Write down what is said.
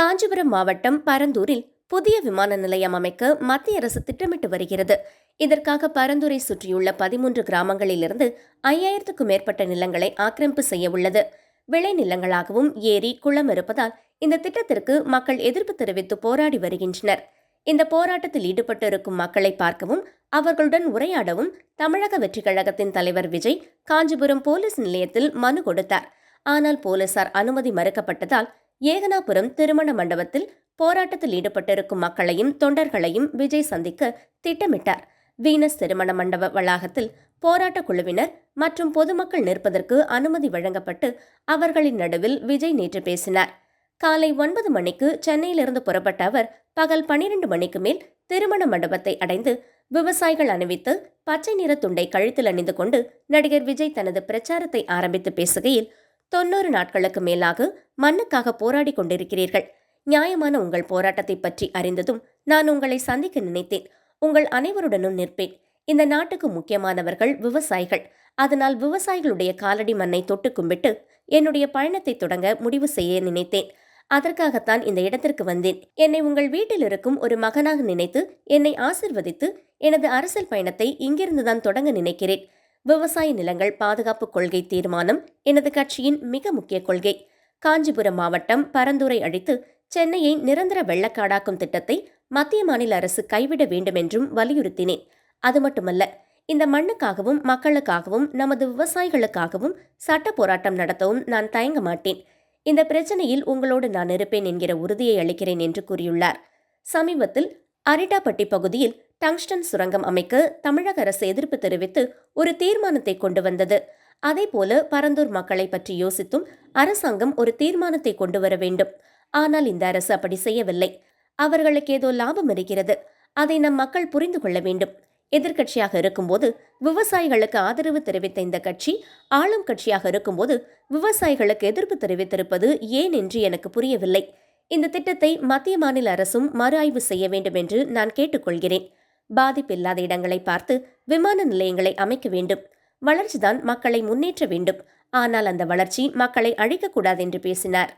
காஞ்சிபுரம் மாவட்டம் பரந்தூரில் புதிய விமான நிலையம் அமைக்க மத்திய அரசு திட்டமிட்டு வருகிறது. இதற்காக பரந்தூரை சுற்றியுள்ள பதிமூன்று கிராமங்களிலிருந்து ஐயாயிரத்துக்கும் மேற்பட்ட நிலங்களை ஆக்கிரமிப்பு செய்ய உள்ளது. விளை நிலங்களாகவும் ஏரி குளம் இருப்பதால் இந்த திட்டத்திற்கு மக்கள் எதிர்ப்பு தெரிவித்து போராடி வருகின்றனர். இந்த போராட்டத்தில் ஈடுபட்டு இருக்கும் மக்களை பார்க்கவும் அவர்களுடன் உரையாடவும் தமிழக வெற்றிக் கழகத்தின் தலைவர் விஜய் காஞ்சிபுரம் போலீஸ் நிலையத்தில் மனு கொடுத்தார். ஆனால் போலீசார் அனுமதி மறுக்கப்பட்டதால் ஏகனாபுரம் திருமண மண்டபத்தில் போராட்டத்தில் ஈடுபட்டிருக்கும் மக்களையும் தொண்டர்களையும் விஜய் சந்திக்க திட்டமிட்டார். வீனஸ் திருமண மண்டப வளாகத்தில் போராட்டக் குழுவினர் மற்றும் பொதுமக்கள் நிற்பதற்கு அனுமதி வழங்கப்பட்டு அவர்களின் நடுவில் விஜய் நேற்று பேசினார். காலை ஒன்பது மணிக்கு சென்னையிலிருந்து புறப்பட்ட அவர் பகல் பனிரெண்டு மணிக்கு மேல் திருமண மண்டபத்தை அடைந்து விவசாயிகள் அணிவித்து பச்சை நிற துண்டை கழுத்தில் அணிந்து கொண்டு நடிகர் விஜய் தனது பிரச்சாரத்தை ஆரம்பித்து பேசுகையில் தொன்னூறு நாட்களுக்கு மேலாக மண்ணுக்காக போராடி கொண்டிருக்கிறீர்கள். நியாயமான உங்கள் போராட்டத்தை பற்றி அறிந்ததும் நான் உங்களை சந்திக்க நினைத்தேன். உங்கள் அனைவருடனும் நிற்பேன். இந்த நாட்டுக்கு முக்கியமானவர்கள் விவசாயிகள். அதனால் விவசாயிகளுடைய காலடி மண்ணை தொட்டு கும்பிட்டு என்னுடைய பயணத்தை தொடங்க முடிவு செய்ய நினைத்தேன். அதற்காகத்தான் இந்த இடத்திற்கு வந்தேன். என்னை உங்கள் வீட்டில் இருக்கும் ஒரு மகனாக நினைத்து என்னை ஆசிர்வதித்து எனது அரசியல் பயணத்தை இங்கிருந்துதான் தொடங்க நினைக்கிறேன். விவசாய நிலங்கள் பாதுகாப்பு கொள்கை தீர்மானம் எனது கட்சியின் மிக முக்கிய கொள்கை. காஞ்சிபுரம் மாவட்டம் பரந்துரை அழித்து சென்னையை நிரந்தர வெள்ளக்காடாக்கும் திட்டத்தை மத்திய மாநில அரசு கைவிட வேண்டும் என்றும் வலியுறுத்தினேன். அது மட்டுமல்ல இந்த மண்ணுக்காகவும் மக்களுக்காகவும் நமது விவசாயிகளுக்காகவும் சட்ட போராட்டம் நடத்தவும் நான் தயங்க மாட்டேன். இந்த பிரச்சனையில் உங்களோடு நான் இருப்பேன் என்கிற உறுதியை அளிக்கிறேன் என்று கூறியுள்ளார். சமீபத்தில் அரிட்டாப்பட்டி பகுதியில் டங்ஸ்டன் சுரங்கம் அமைக்க தமிழக அரசு எதிர்ப்பு தெரிவித்து ஒரு தீர்மானத்தை கொண்டு வந்தது. அதேபோல பரந்தூர் மக்களை பற்றி யோசித்தும் அரசாங்கம் ஒரு தீர்மானத்தை கொண்டு வர வேண்டும். ஆனால் இந்த அரசு அப்படி செய்யவில்லை. அவர்களுக்கு ஏதோ லாபம் இருக்கிறது. அதை நம் மக்கள் புரிந்து கொள்ள வேண்டும். எதிர்க்கட்சியாக இருக்கும்போது விவசாயிகளுக்கு ஆதரவு தெரிவித்த இந்த கட்சி ஆளும் கட்சியாக இருக்கும்போது விவசாயிகளுக்கு எதிர்ப்பு தெரிவித்திருப்பது ஏன் என்று எனக்கு புரியவில்லை. இந்த திட்டத்தை மத்திய மாநில அரசும் மறு ஆய்வு செய்ய வேண்டும் என்று நான் கேட்டுக்கொள்கிறேன். பாதிப்பில்லாத இடங்களை பார்த்து விமான நிலையங்களை அமைக்க வேண்டும். வளர்ச்சிதான் மக்களை முன்னேற்ற வேண்டும். ஆனால் அந்த வளர்ச்சி மக்களை அழிக்கக்கூடாது என்று பேசினார்.